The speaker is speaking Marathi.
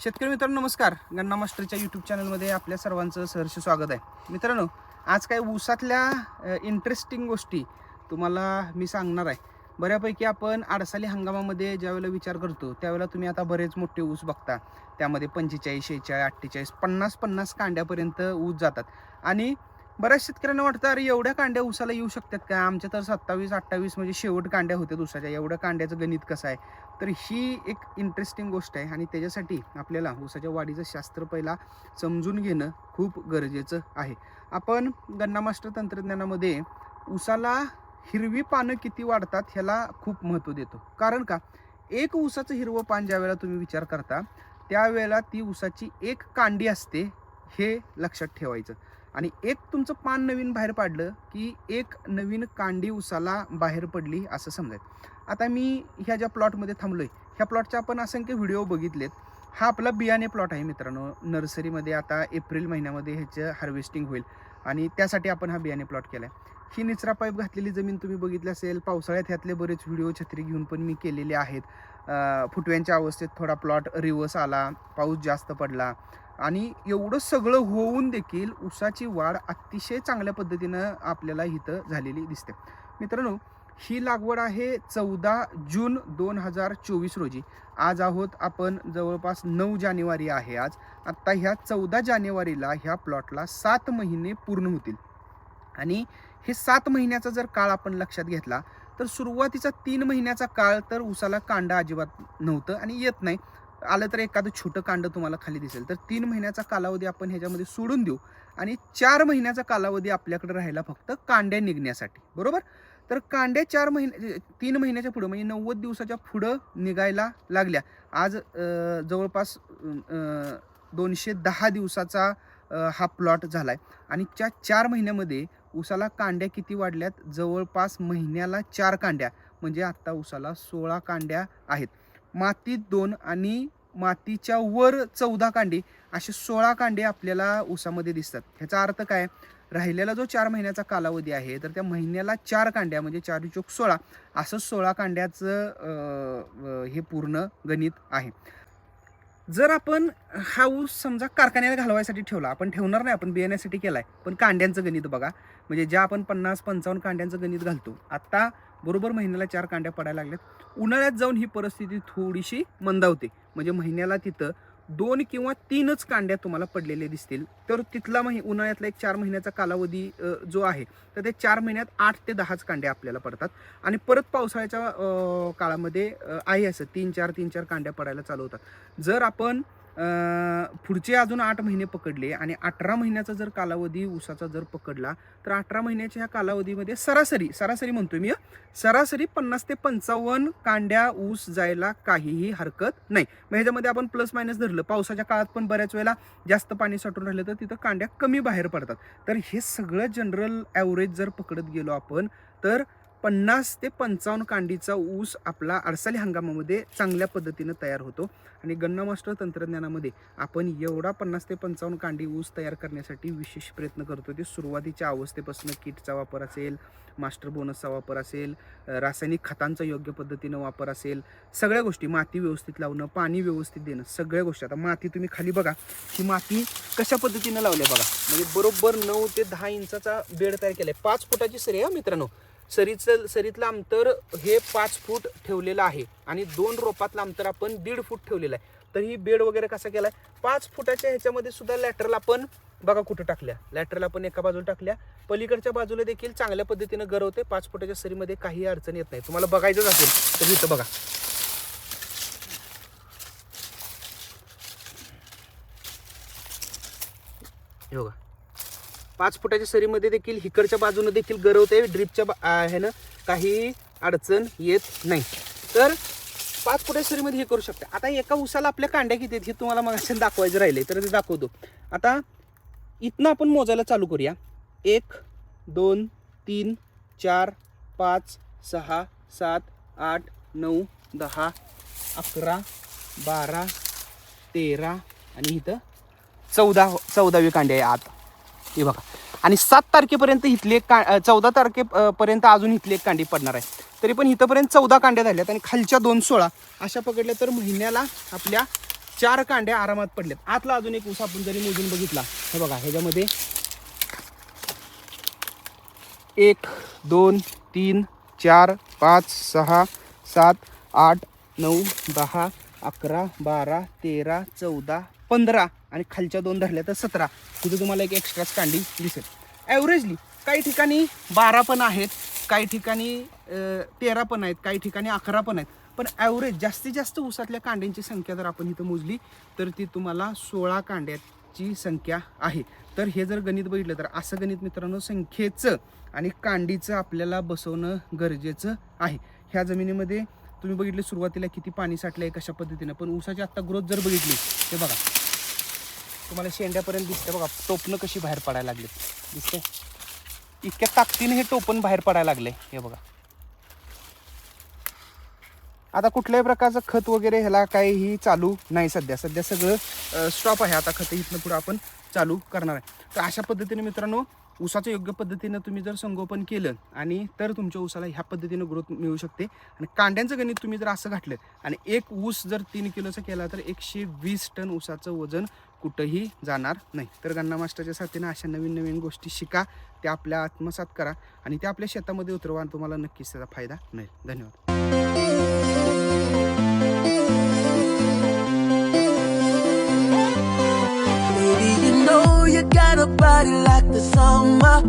शेतकरी मित्रांनो नमस्कार. गन्ना मास्टरच्या यूट्यूब चॅनलमध्ये आपल्या सर्वांचं सहर्ष स्वागत आहे. मित्रांनो आज काय ऊसातल्या इंटरेस्टिंग गोष्टी तुम्हाला मी सांगणार आहे. बऱ्यापैकी आपण आडसाली हंगामामध्ये ज्यावेळेला विचार करतो त्यावेळेला तुम्ही आता बरेच मोठे ऊस बघता. त्यामध्ये पंचेचाळीस शेहेचाळीस अठ्ठेचाळीस पन्नास पन्नास कांड्यापर्यंत ऊस जातात. आणि बऱ्याच शेतकऱ्यांना वाटतं अरे एवढ्या कांड्या उसाला येऊ शकतात का? आमच्या तर सत्तावीस अठ्ठावीस म्हणजे शेवट कांड्या होत्या उसाच्या एवढ्या कांड्याचं गणित कसं आहे? तर ही एक इंटरेस्टिंग गोष्ट आहे आणि त्याच्यासाठी आपल्याला ऊसाच्या वाढीचं शास्त्र पहिला समजून घेणं खूप गरजेचं आहे. आपण गन्ना मास्टर तंत्रज्ञानामध्ये उसाला हिरवी पानं किती वाढतात ह्याला खूप महत्त्व देतो. कारण का? एक ऊसाचं हिरवं पान ज्यावेळेला तुम्ही विचार करता त्यावेळेला ती उसाची एक कांडी असते हे लक्षात ठेवायचं. आणि एक तुमचं पान नवीन बाहेर पाडलं की एक नवीन कांडी उसाला बाहेर पडली असं समजायचं. आता मी ह्या ज्या प्लॉटमध्ये थांबलो आहे ह्या प्लॉटच्या आपण असंख्य व्हिडिओ बघितलेत. हा आपला बियाणे प्लॉट आहे मित्रांनो. नर्सरीमध्ये आता एप्रिल महिन्यामध्ये ह्याचं हार्वेस्टिंग होईल. आणि त्यासाठी आपण हा बियाणे प्लॉट केला आहे ही निचरा पाईप घातलेली जमीन तुम्ही बघितली असेल. पावसाळ्यात ह्यातले बरेच व्हिडिओ छत्री घेऊन पण मी केलेले आहेत. फुटव्यांच्या अवस्थेत थोडा प्लॉट रिवर्स आला पाऊस जास्त पडला. आणि एवढं सगळं होऊन देखील ऊसाची वाढ अतिशय चांगल्या पद्धतीनं आपल्याला इथं झालेली दिसते. मित्रांनो ही लागवड आहे चौदा जून दोन हजार चोवीस रोजी. आज आहोत आपण जवळपास नऊ जानेवारी आहे आज. आत्ता ह्या चौदा जानेवारीला ह्या प्लॉटला सात महिने पूर्ण होतील. आणि हे सात महिन्याचा जर काळ आपण लक्षात घेतला तर सुरुवातीचा तीन महिन्याचा काळ तर ऊसाला कांडा अजिबात नव्हतं आणि येत नाही. आलं तर एखादं छोटं कांड तुम्हाला खाली दिसेल. तर तीन महिन्याचा कालावधी आपण ह्याच्यामध्ये सोडून देऊ. आणि चार महिन्याचा कालावधी आपल्याकडे राहिला फक्त कांड्या निघण्यासाठी. बरोबर? तर कांड्या चार महिने तीन महिन्याच्या पुढं म्हणजे नव्वद दिवसाच्या पुढं निघायला लागल्या. आज जवळपास दोनशे दहा दिवसाचा हा प्लॉट झाला आहे आणि त्या चार महिन्यामध्ये उसाला कांड्या किती वाढल्यात? जवळपास महिन्याला चार कांड्या. म्हणजे आत्ता उसाला सोळा कांड्या आहेत. मातीत दोन आणि मातीच्या वर चौदा कांडे असे सोळा कांडे आपल्याला ऊसामध्ये दिसतात. ह्याचा अर्थ काय? राहिलेला जो चार महिन्याचा कालावधी आहे तर त्या महिन्याला चार कांड्या म्हणजे चार चोक सोळा असं सोळा कांड्याचं हे पूर्ण गणित आहे. जर आपण हा ऊस समजा कारखान्याला घालवायसाठी ठेवला आपण ठेवणार नाही आपण बियाण्यासाठी केला आहे पण कांड्यांचं गणित बघा. म्हणजे ज्या आपण पन्नास पंचावन्न कांड्यांचं गणित घालतो आत्ता बरोबर महिन्याला चार कांड्या पडायला लागल्यात. उन्हाळ्यात जाऊन ही परिस्थिती थोडीशी मंदावते. म्हणजे महिन्याला तिथं दोन किंवा तीनच कांड्या तुम्हाला पडलेले दिसतील. तर तिथला महि उन्हाळ्यातला एक चार महिन्याचा कालावधी जो आहे तर ते चार महिन्यात आठ ते दहाच कांड्या आपल्याला पडतात. आणि परत पावसाळ्याच्या काळामध्ये आहे असं तीन चार तीन चार कांड्या पडायला चालू होतात. जर आपण पुढचे अजून आठ महिने पकडले आणि अठरा महिन्याचा जर कालावधी ऊसाचा जर पकडला तर अठरा महिन्याच्या ह्या कालावधीमध्ये सरासरी सरासरी म्हणतोय मी सरासरी पन्नास ते पंचावन्न कांड्या ऊस जायला काहीही हरकत नाही. मग ह्याच्यामध्ये आपण प्लस मायनस धरलं. पावसाच्या काळात पण बऱ्याच वेळेला जास्त पाणी साठून राहिलं तर तिथं कांड्या कमी बाहेर पडतात. तर हे सगळं जनरल ॲव्हरेज जर पकडत गेलो आपण तर पन्नास ते पंचावन्न कांडीचा ऊस आपला अडसाली हंगामामध्ये चांगल्या पद्धतीनं तयार होतो. आणि गन्ना मास्टर तंत्रज्ञानामध्ये आपण एवढा पन्नास ते पंचावन्न कांडी ऊस तयार करण्यासाठी विशेष प्रयत्न करतो. ते सुरुवातीच्या अवस्थेपासून किटचा वापर असेल मास्टर बोनसचा वापर असेल रासायनिक खतांचा योग्य पद्धतीनं वापर असेल सगळ्या गोष्टी माती व्यवस्थित लावणं पाणी व्यवस्थित देणं सगळ्या गोष्टी. आता माती तुम्ही खाली बघा ही माती कशा पद्धतीनं लावल्या बघा. म्हणजे बरोबर नऊ ते दहा इंचाचा बेड तयार केलाय. पाच फुटाची सरी आहे मित्रांनो. सरीचं सरीतलं अंतर हे पाच फूट ठेवलेलं आहे. आणि दोन रोपातलं अंतर आपण दीड फूट ठेवलेलं आहे. तर ही बेड वगैरे कसा केला आहे पाच फुटाच्या ह्याच्यामध्ये सुद्धा लॅटरला आपण बघा कुठं टाकल्या. लॅटरला आपण एका बाजूला टाकल्या. पलीकडच्या बाजूला देखील चांगल्या पद्धतीनं गरवते पाच फुटाच्या सरीमध्ये काही अडचण येत नाही. तुम्हाला बघायचंच असेल तर इथं बघा. हे बघा. पाच फुटाच्या सरीमध्ये देखील हिकडच्या बाजूने देखील गरवते ड्रिपच्या बा- ह्यानं काही अडचण येत नाही. तर पाच फुटाच्या सरीमध्ये हे करू शकता. आता एका उसाला आपल्या कांड्या किती आहेत हे तुम्हाला मग दाखवायचं राहिले तर ते दाखवतो. आता इथनं आपण मोजायला चालू करूया. एक दोन तीन चार पाच सहा सात आठ नऊ दहा अकरा बारा तेरा आणि इथं चौदा चौदावी कांडे आहे आत हे बघा. आणि सात तारखेपर्यंत इथले एक का चौदा तारखेपर्यंत अजून इथली एक कांडी पडणार आहे. तरी पण इथंपर्यंत चौदा कांड्या झाल्यात आणि खालच्या दोन सोळा अशा पकडल्या तर महिन्याला आपल्या चार कांड्या आरामात पडल्यात. आतला अजून एक ऊस आपण जरी मोजून बघितला हे बघा ह्याच्यामध्ये एक दोन तीन चार पाच सहा सात आठ नऊ दहा अकरा बारा तेरा चौदा पंधरा आणि खालच्या दोन धरल्या तर सतरा. तिथं तुम्हाला एक एक्स्ट्राच कांडी दिसेल. ॲव्हरेजली काही ठिकाणी बारा पण आहेत काही ठिकाणी तेरा पण आहेत काही ठिकाणी अकरा पण आहेत. पण ॲव्हरेज जास्तीत जास्त ऊसातल्या कांड्यांची संख्या जर आपण इथं मोजली तर ती तुम्हाला सोळा कांड्याची संख्या आहे. तर हे जर गणित बघितलं तर असं गणित मित्रांनो संख्येचं आणि कांडीचं आपल्याला बसवणं गरजेचं आहे. ह्या जमिनीमध्ये तुम्ही बघितले सुरुवातीला किती पाणी साठलं आहे कशा पद्धतीनं. पण ऊसाची आत्ता ग्रोथ जर बघितली ते बघा. तुम्हाला शेंड्यापर्यंत दिसतं बघा टोपणं कशी बाहेर पडायला लागली दिसते इतक्या ताकदीने हे टोपण बाहेर पडायला लागले हे बघा. आता कुठल्याही प्रकारचं खत वगैरे ह्याला काहीही चालू नाही सध्या. सध्या सगळं स्टॉप आहे. आता खत इथनं पुढं आपण चालू करणार आहे. तर अशा पद्धतीने मित्रांनो ऊसाचं योग्य पद्धतीनं तुम्ही जर संगोपन केलं आणि तर तुमच्या ऊसाला ह्या पद्धतीनं ग्रोथ मिळू शकते. आणि कांड्यांचं गणित तुम्ही जर असं घातलं आणि एक ऊस जर तीन किलोचा केला तर एकशे वीस टन ऊसाचं वजन कुठंही जाणार नाही. तर गन्ना मास्टरच्या साथीनं अशा नवीन नवीन गोष्टी शिका त्या आपल्या आत्मसात करा आणि त्या आपल्या शेतामध्ये उतरवा आणि तुम्हाला नक्कीच त्याचा फायदा मिळेल. धन्यवाद. You got a body like the summer